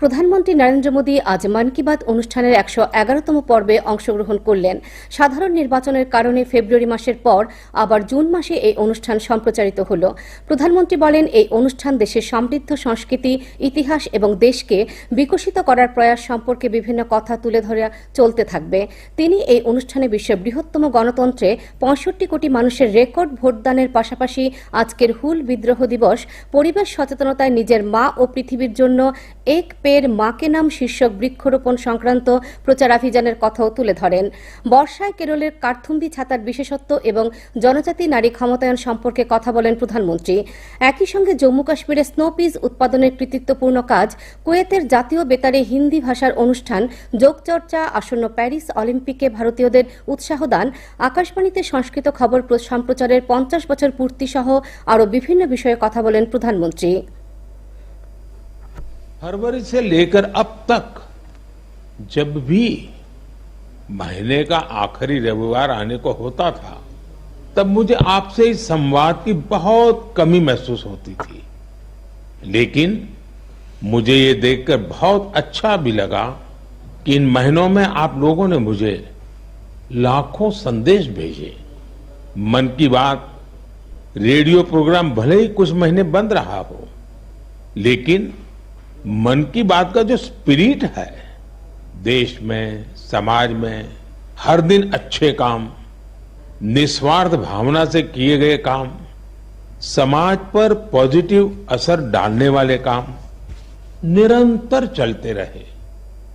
প্রধানমন্ত্রী নরেন্দ্র মোদী আজ মন কি বাত অনুষ্ঠানের একশো এগারোতম পর্বে অংশগ্রহণ করলেন। সাধারণ নির্বাচনের কারণে ফেব্রুয়ারি মাসের পর আবার জুন মাসে এই অনুষ্ঠান সম্প্রচারিত হল। প্রধানমন্ত্রী বলেন, এই অনুষ্ঠান দেশের সমৃদ্ধ সংস্কৃতি, ইতিহাস এবং দেশকে বিকশিত করার প্রয়াস সম্পর্কে বিভিন্ন কথা তুলে ধরে চলতে থাকবে। তিনি এই অনুষ্ঠানে বিশ্বের বৃহত্তম গণতন্ত্রে পঁয়ষট্টি কোটি মানুষের রেকর্ড ভোটদানের পাশাপাশি আজকের হুল বিদ্রোহ দিবস, পরিবেশ সচেতনতায় নিজের মা ও পৃথিবীর জন্য এক পের মাকে নাম শীর্ষক বৃক্ষরোপণ সংক্রান্ত প্রচারাভিযানের কথাও তুলে ধরেন। বর্ষায় কেরলের কার্থুম্বি ছাতার বিশেষত্ব এবং জনজাতি নারী ক্ষমতায়ন সম্পর্কে কথা বলেন প্রধানমন্ত্রী। একই সঙ্গে জম্মু কাশ্মীরে স্নোপিজ উৎপাদনের কৃতিত্বপূর্ণ কাজ, কুয়েতের জাতীয় বেতারে হিন্দি ভাষার অনুষ্ঠান, যোগচর্চা, আসন্ন প্যারিস অলিম্পিকে ভারতীয়দের উৎসাহ দান, আকাশবাণীতে সংস্কৃত খবর সম্প্রচারের পঞ্চাশ বছর পূর্তি সহ আরও বিভিন্ন বিষয়ে কথা বলেন প্রধানমন্ত্রী। फरवरी से लेकर अब तक जब भी महीने का आखिरी रविवार आने को होता था, तब मुझे आपसे इस संवाद की बहुत कमी महसूस होती थी। लेकिन मुझे ये देखकर बहुत अच्छा भी लगा कि इन महीनों में आप लोगों ने मुझे लाखों संदेश भेजे। मन की बात, रेडियो प्रोग्राम भले ही कुछ महीने बंद रहा हो, लेकिन मन की बात का जो स्पिरिट है, देश में, समाज में, हर दिन अच्छे काम, निस्वार्थ भावना से किए गए काम, समाज पर पॉजिटिव असर डालने वाले काम, निरंतर चलते रहे।